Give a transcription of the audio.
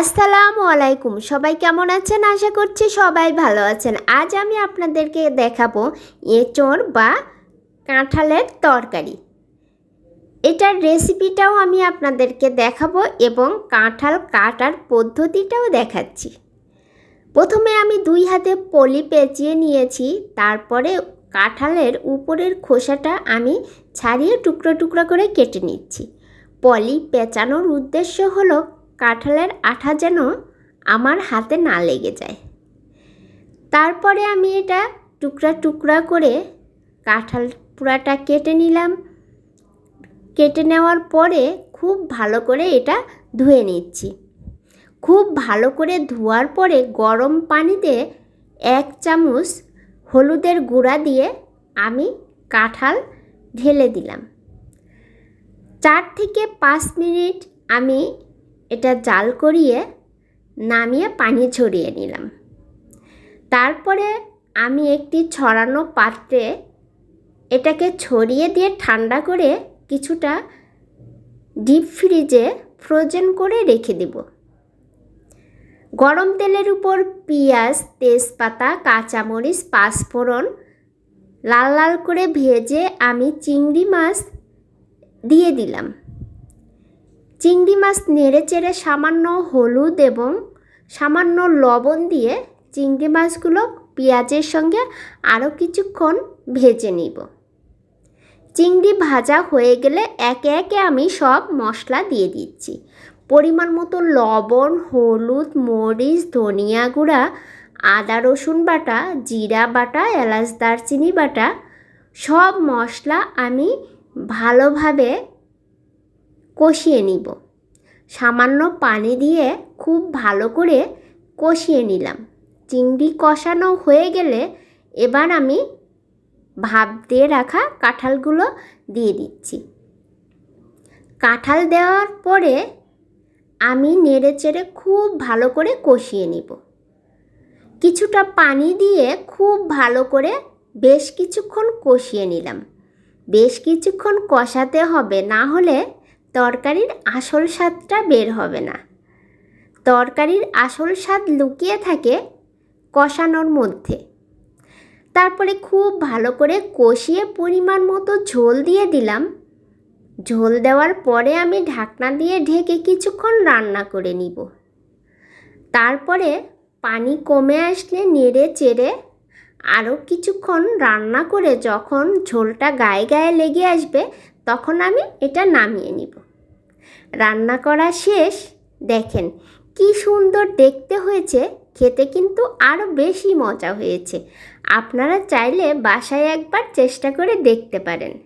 আসসালামু আলাইকুম। সবাই কেমন আছেন? আশা করছি সবাই ভালো আছেন। আজ আমি আপনাদেরকে দেখাবো এঁচড় বা কাঁঠালের তরকারি। এটার রেসিপিটাও আমি আপনাদেরকে দেখাবো এবং কাঁঠাল কাটার পদ্ধতিটাও দেখাচ্ছি। প্রথমে আমি দুই হাতে পলি পেঁচিয়ে নিয়েছি, তারপরে কাঁঠালের উপরের খোসাটা আমি ছাড়িয়ে টুকরো টুকরো করে কেটে নিচ্ছি। পলি পেঁচানোর উদ্দেশ্য হলো কাঁঠালের আঠা যেন আমার হাতে না লেগে যায়। তারপরে আমি এটা টুকরা টুকরা করে কাঁঠাল পুরাটা কেটে নিলাম। কেটে নেওয়ার পরে খুব ভালো করে এটা ধুয়ে নিচ্ছি। খুব ভালো করে ধোয়ার পরে গরম পানিতে এক চামচ হলুদের গুঁড়া দিয়ে আমি কাঁঠাল ঢেলে দিলাম। চার থেকে পাঁচ মিনিট আমি এটা জাল করিয়ে নামিয়ে পানি ছড়িয়ে নিলাম। তারপরে আমি একটি ছড়ানো পাত্রে এটাকে ছড়িয়ে দিয়ে ঠান্ডা করে কিছুটা ডিপ ফ্রিজে ফ্রোজেন করে রেখে দেব। গরম তেলের উপর পেঁয়াজ, তেজপাতা, কাঁচামরিচ, পাঁচফোড়ন লাল লাল করে ভেজে আমি চিংড়ি মাছ দিয়ে দিলাম। চিংড়ি মাছ নেড়ে চেড়ে সামান্য হলুদ এবং সামান্য লবণ দিয়ে চিংড়ি মাছগুলো পেঁয়াজের সঙ্গে আরও কিছুক্ষণ ভেজে নিব। চিংড়ি ভাজা হয়ে গেলে একে একে আমি সব মশলা দিয়ে দিচ্ছি। পরিমাণ মতো লবণ, হলুদ, মরিচ, ধনিয়া গুঁড়া, আদা, রসুন বাটা, জিরা বাটা, এলাচ, দারচিনি বাটা সব মশলা আমি ভালোভাবে কষিয়ে নিব। সামান্য পানি দিয়ে খুব ভালো করে কষিয়ে নিলাম। চিংড়ি কষানো হয়ে গেলে এবার আমি ভাপ দিয়ে রাখা কাঁঠালগুলো দিয়ে দিচ্ছি। কাঁঠাল দেওয়ার পরে আমি নেড়ে চেড়ে খুব ভালো করে কষিয়ে নিব। কিছুটা পানি দিয়ে খুব ভালো করে বেশ কিছুক্ষণ কষিয়ে নিলাম। বেশ কিছুক্ষণ কষাতে হবে, না হলে তরকারির আসল স্বাদটা বের হবে না। তরকারির আসল স্বাদ লুকিয়ে থাকে কষানোর মধ্যে। তারপরে খুব ভালো করে কষিয়ে পরিমাণ মতো ঝোল দিয়ে দিলাম। ঝোল দেওয়ার পরে আমি ঢাকনা দিয়ে ঢেকে কিছুক্ষণ রান্না করে নিব। তারপরে পানি কমে আসলে নেড়ে চেড়ে আরও কিছুক্ষণ রান্না করে যখন ঝোলটা গায়ে গায়ে লেগে আসবে, তখন আমি এটা নামিয়ে নিব। রান্না করা শেষ। দেখেন, কি সুন্দর দেখতে হয়েছে। খেতে কিন্তু আরও বেশি মজা হয়েছে। আপনারা চাইলে বাসায় একবার চেষ্টা করে দেখতে পারেন।